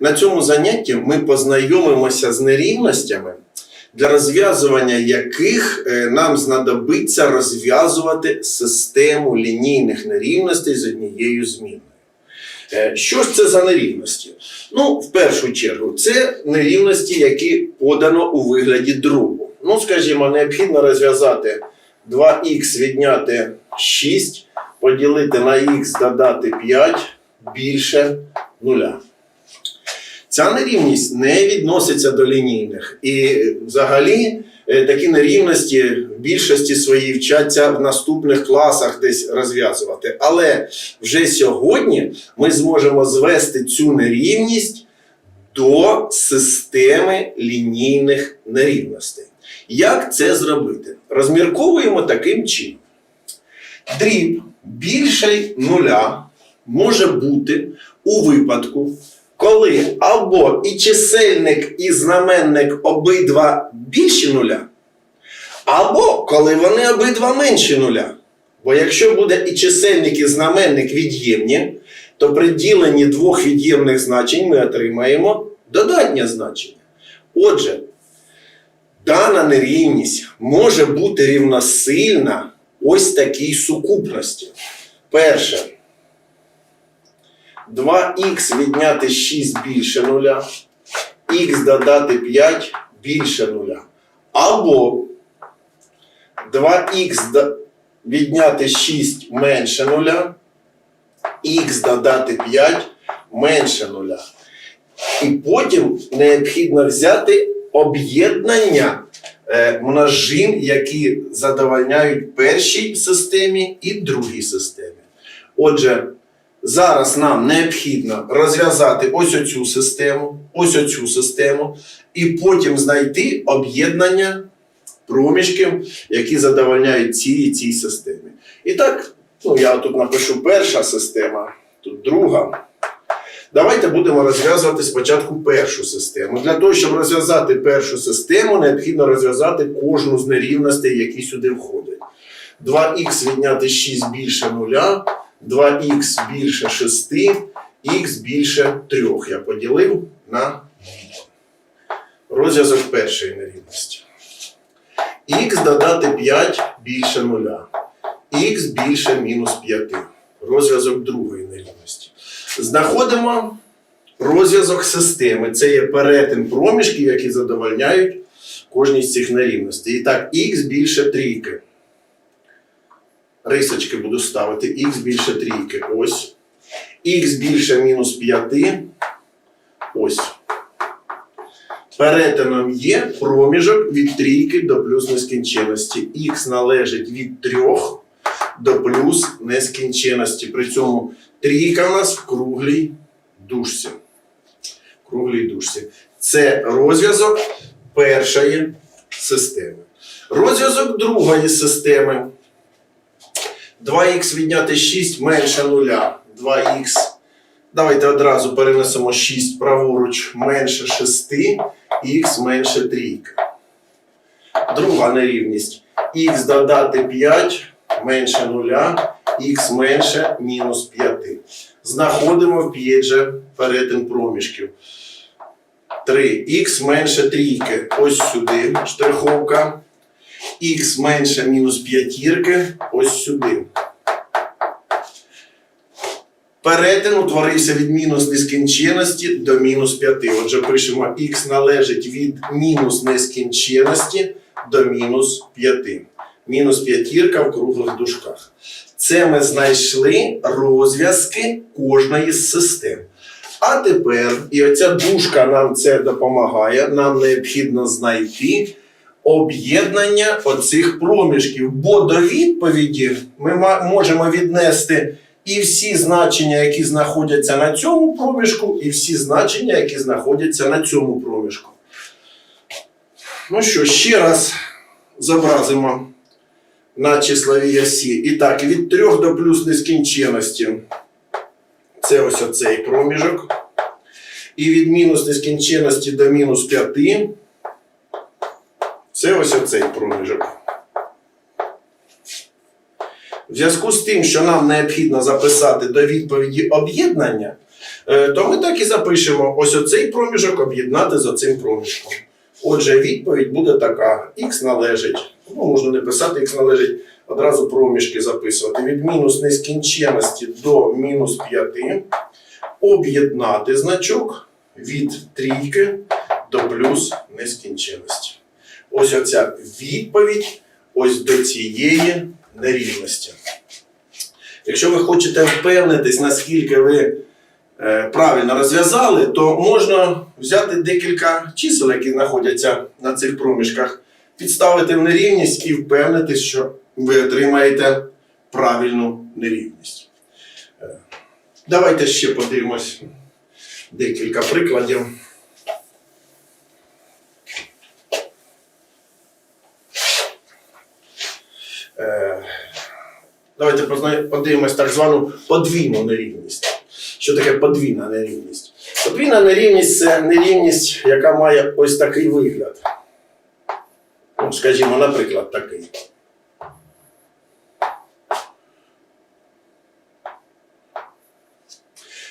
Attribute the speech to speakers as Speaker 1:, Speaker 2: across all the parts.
Speaker 1: На цьому занятті ми познайомимося з нерівностями, для розв'язування яких е, нам знадобиться розв'язувати систему лінійних нерівностей з однією зміною. Е, Що ж це за нерівності? Ну, в першу чергу, це нерівності, які подано у вигляді дробу. Ну, скажімо, необхідно розв'язати 2х відняти 6, поділити на х додати 5 більше нуля. Ця нерівність не відноситься до лінійних. І взагалі е, такі нерівності в більшості своїй вчаться в наступних класах десь розв'язувати. Але вже сьогодні ми зможемо звести цю нерівність до системи лінійних нерівностей. Як це зробити? Розмірковуємо таким чином. Дріб більший нуля може бути у випадку, коли або і чисельник, і знаменник обидва більші нуля, або коли вони обидва менші нуля. Бо якщо буде і чисельник, і знаменник від'ємні, то при діленні двох від'ємних значень ми отримаємо додатнє значення. Отже, дана нерівність може бути рівносильна ось такій сукупності. Перше. 2х відняти 6 більше нуля, х додати 5 більше нуля. Або 2х до- відняти 6 менше нуля, х додати 5 менше нуля. І потім необхідно взяти об'єднання е, множин, які задовольняють першій системі і другій системі. Отже, зараз нам необхідно розв'язати ось оцю систему, ось оцю систему, і потім знайти об'єднання проміжків, які задовольняють цій і цій системі. І так, ну я тут напишу перша система, тут друга. Давайте будемо розв'язувати спочатку першу систему. Для того, щоб розв'язати першу систему, необхідно розв'язати кожну з нерівностей, які сюди входять. 2х відняти 6 більше 0, 2х більше 6, х більше 3. Я поділив на 2. Розв'язок першої нерівності. х додати 5 більше 0, х більше мінус 5. Розв'язок другої нерівності. Знаходимо розв'язок системи. Це є перетин проміжків, які задовольняють кожній з цих нерівностей. І так, х більше трійки. Рисочки буду ставити. х більше трійки. Ось. х більше мінус 5. Ось. Перетином є проміжок від трійки до плюс нескінченності. Х належить від 3 до плюс нескінченності. При цьому трійка у нас в круглій дужці. Круглій дужці. Це розв'язок першої системи. Розв'язок другої системи. 2х відняти 6 менше 0. 2х. Давайте одразу перенесемо 6 праворуч менше 6, х менше трійки. Друга нерівність. х додати 5 менше 0, х менше мінус 5. Знаходимо п'єдже перетин проміжків. 3х менше трійки. Ось сюди штриховка. Х менше мінус п'ятірки. Ось сюди. Перетин утворився від мінус нескінченності до мінус 5. Отже, пишемо х належить від мінус нескінченності до мінус 5. Мінус п'ятірка в круглих дужках. Це ми знайшли розв'язки кожної з систем. А тепер, і оця дужка нам це допомагає, нам необхідно знайти об'єднання оцих проміжків. Бо до відповіді ми можемо віднести і всі значення, які знаходяться на цьому проміжку, і всі значення, які знаходяться на цьому проміжку. Ну що, ще раз зобразимо на числовій осі. І так, від 3 до плюс нескінченності. Це ось оцей проміжок. І від мінус нескінченності до мінус 5. Це ось оцей проміжок. В зв'язку з тим, що нам необхідно записати до відповіді об'єднання, е, то ми так і запишемо ось оцей проміжок об'єднати з оцим проміжком. Отже, відповідь буде така: х належить, ну можна не писати, х належить, одразу проміжки записувати. Від мінус нескінченності до мінус 5, об'єднати значок від трійки до плюс нескінченності. Ось оця відповідь ось до цієї нерівності. Якщо ви хочете впевнитись, наскільки ви е, правильно розв'язали, то можна взяти декілька чисел, які знаходяться на цих проміжках, підставити в нерівність і впевнитись, що ви отримаєте правильну нерівність. Е, Давайте ще подивимось декілька прикладів. Давайте подивимось так звану подвійну нерівність. Що таке подвійна нерівність? Подвійна нерівність це нерівність, яка має ось такий вигляд. Ну, Скажімо, наприклад, такий.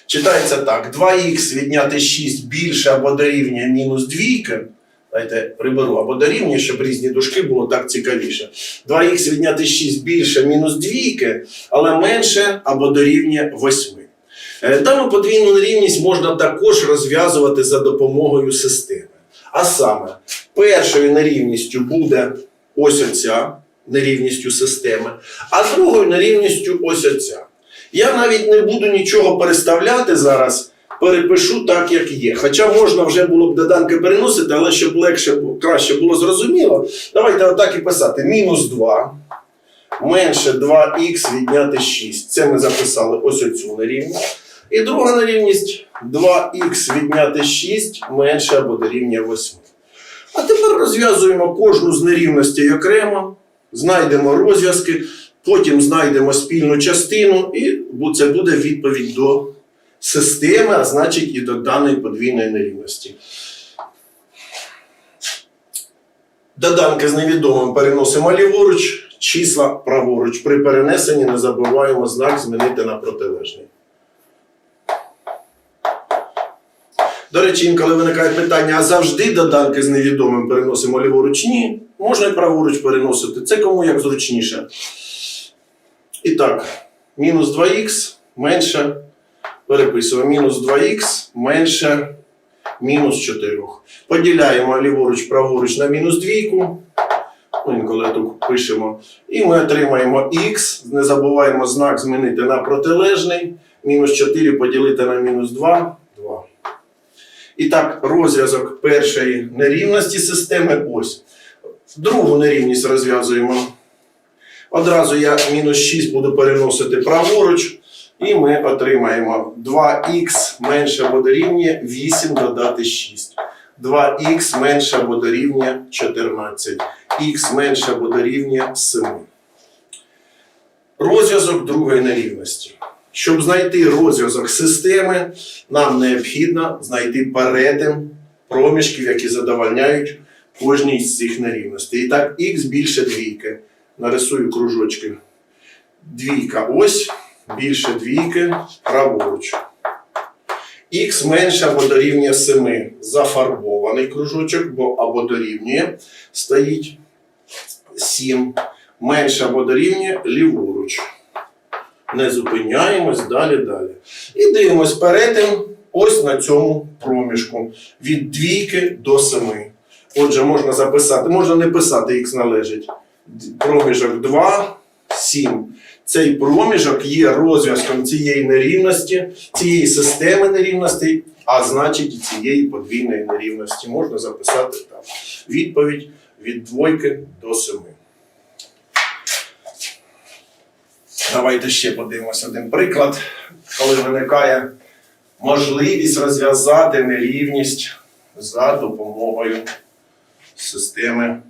Speaker 1: Читається так: 2х відняти 6 більше або дорівнює мінус 2. Дайте приберу або дорівнює, щоб різні дужки було так цікавіше. 2х відняти 6 більше, мінус двійки, але менше або дорівнює 8. Е, там подвійну нерівність можна також розв'язувати за допомогою системи. А саме, першою нерівністю буде ось оця нерівністю системи, а другою нерівністю ось оця. Я навіть не буду нічого переставляти зараз перепишу так, як є. Хоча можна вже було б доданки переносити, але щоб легше, краще було зрозуміло, давайте отак і писати. Мінус 2 менше 2х відняти 6. Це ми записали ось оцю нерівність. І друга нерівність 2х відняти 6 менше або дорівнює 8. А тепер розв'язуємо кожну з нерівностей окремо, знайдемо розв'язки, потім знайдемо спільну частину, і це буде відповідь до системи, а значить і до даної подвійної нерівності. Доданки з невідомим переносимо ліворуч, числа праворуч. При перенесенні не забуваємо знак змінити на протилежний. До речі, інколи виникає питання, а завжди доданки з невідомим переносимо ліворуч? Ні. Можна і праворуч переносити. Це кому як зручніше. І так, мінус 2х менше. Переписуємо мінус 2х менше мінус 4. Поділяємо ліворуч, праворуч на мінус двійку. Ну, інколи тут пишемо. І ми отримаємо х. Не забуваємо знак змінити на протилежний. Мінус 4 поділити на мінус 2. 2. І так, розв'язок першої нерівності системи ось. Другу нерівність розв'язуємо. Одразу я мінус 6 буду переносити праворуч. І ми отримаємо 2х менше або дорівнює 8 додати 6. 2х менше або дорівнює 14. Х менше або дорівнює 7. Розв'язок другої нерівності. Щоб знайти розв'язок системи, нам необхідно знайти перетин проміжків, які задовольняють кожній з цих нерівностей. І так, х більше двійки. Нарисую кружочки. Двійка ось, більше двійки праворуч. Х менше або дорівнює 7. Зафарбований кружочок, бо або дорівнює стоїть 7. Менше або дорівнює ліворуч. Не зупиняємось далі, далі. І дивимось перетин ось на цьому проміжку. Від двійки до 7. Отже, можна записати, можна не писати, х належить. Проміжок 2, 7. Цей проміжок є розв'язком цієї нерівності, цієї системи нерівностей, а значить і цієї подвійної нерівності. Можна записати так. Відповідь від двойки до 7. Давайте ще подивимось один приклад, коли виникає можливість розв'язати нерівність за допомогою системи,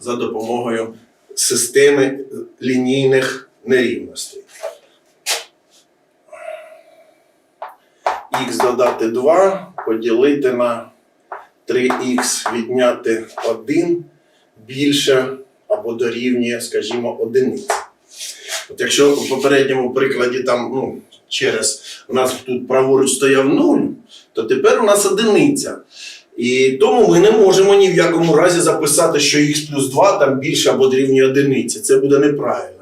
Speaker 1: за допомогою системи лінійних нерівностей. Х додати 2, поділити на 3х відняти 1 більше або дорівнює, скажімо, одиниці. От якщо в попередньому прикладі там ну, через у нас тут праворуч стояв 0, то тепер у нас одиниця. І тому ми не можемо ні в якому разі записати, що х плюс 2 там більше або дорівнює одиниці. Це буде неправильно.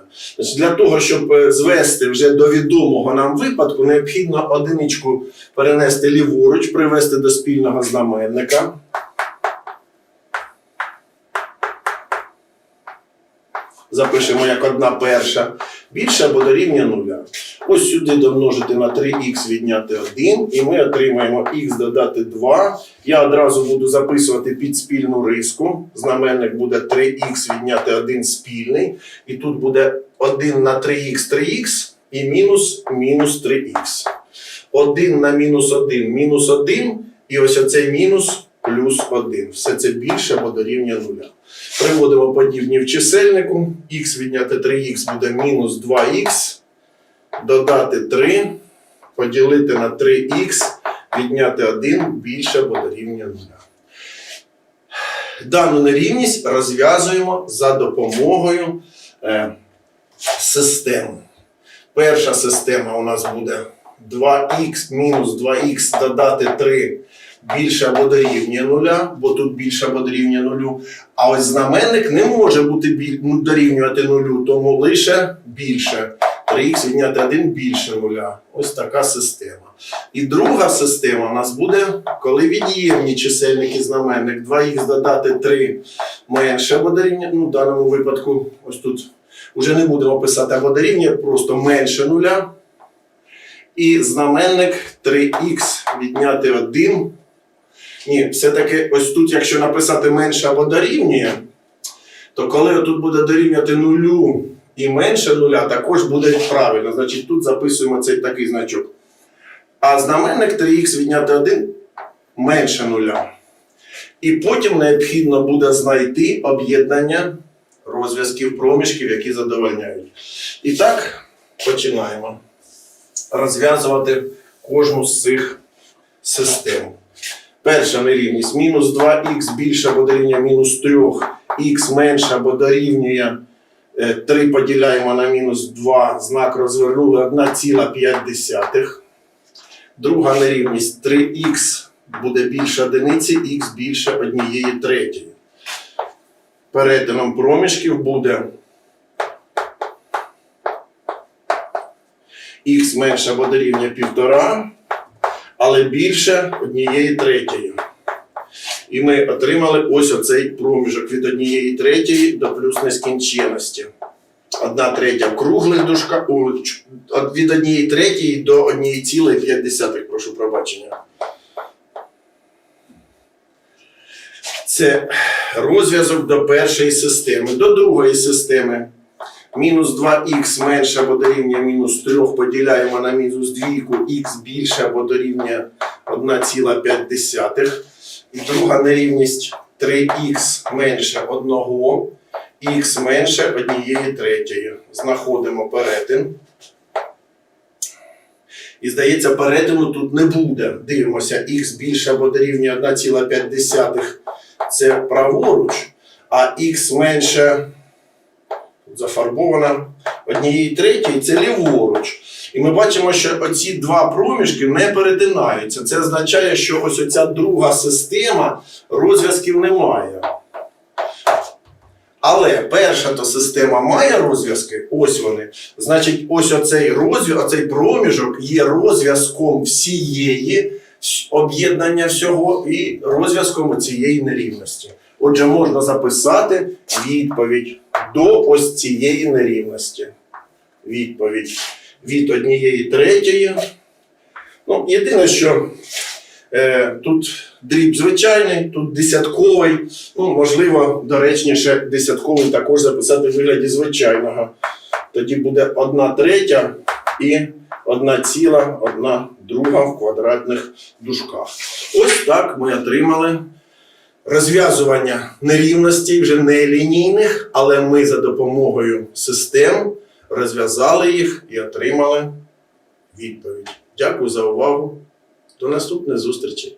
Speaker 1: Для того, щоб е, звести вже до відомого нам випадку, необхідно одиничку перенести ліворуч, привести до спільного знаменника. Запишемо як одна перша. Більше або дорівнює нуля. Ось сюди домножити на 3х відняти 1, і ми отримаємо х додати 2. Я одразу буду записувати під спільну риску. Знаменник буде 3х відняти 1 спільний. І тут буде 1 на 3х 3х і мінус мінус 3х. 1 на мінус 1 мінус 1, і ось оцей мінус плюс 1. Все це більше або дорівнює нуля. Приводимо подібні в чисельнику. х відняти 3х буде мінус 2х, додати 3, поділити на 3х, відняти 1 більше або дорівнює 0. Дану нерівність розв'язуємо за допомогою е, систем. Перша система у нас буде 2х мінус 2х додати 3 більше або дорівнює нуля, бо тут більше або дорівнює нулю. А ось знаменник не може бути біль... дорівнювати нулю, тому лише більше. 3х відняти 1 більше нуля. Ось така система. І друга система у нас буде, коли від'ємні чисельники знаменник 2х додати 3 менше або дорівнює, ну в даному випадку, ось тут вже не будемо писати або дорівнює, просто менше нуля. І знаменник 3х відняти 1 ні, все-таки ось тут, якщо написати менше або дорівнює, то коли тут буде дорівнювати нулю і менше нуля, також буде правильно. Значить, тут записуємо цей такий значок. А знаменник 3х відняти 1 менше нуля. І потім необхідно буде знайти об'єднання розв'язків проміжків, які задовольняють. І так, починаємо розв'язувати кожну з цих систем. Перша нерівність мінус 2х більше або дорівнює мінус 3, х менше або дорівнює 3 поділяємо на мінус 2, знак розвернули 1,5. Друга нерівність 3х буде більше одиниці, х більше однієї третьої. Перетином проміжків буде х менше або дорівнює 1,5 але більше однієї третьої. І ми отримали ось оцей проміжок від однієї третьої до плюс нескінченності. Одна третя в круглих дужках, від однієї третьої до однієї цілої п'ять десятих, прошу пробачення. Це розв'язок до першої системи, до другої системи. Мінус 2х менше або дорівнює мінус 3 поділяємо на мінус 2, х більше або дорівнює 1,5. Друга нерівність 3х менше 1, х менше 1 третьої. Знаходимо перетин. І здається, перетину тут не буде. Дивимося, х більше або дорівнює 1,5 це праворуч, а х менше зафарбована однієї третьої, це ліворуч. І ми бачимо, що оці два проміжки не перетинаються. Це означає, що ось оця друга система розв'язків немає. Але перша то система має розв'язки, ось вони. Значить, ось оцей розв'язок, оцей проміжок є розв'язком всієї об'єднання всього і розв'язком цієї нерівності. Отже, можна записати відповідь до ось цієї нерівності. Відповідь від однієї третьої. Ну, єдине, що е, тут дріб звичайний, тут десятковий. Ну, можливо, доречніше десятковий також записати в вигляді звичайного. Тоді буде одна третя і одна ціла, одна друга в квадратних дужках. Ось так ми отримали розв'язування нерівностей, вже не лінійних, але ми за допомогою систем розв'язали їх і отримали відповідь. Дякую за увагу. До наступної зустрічі.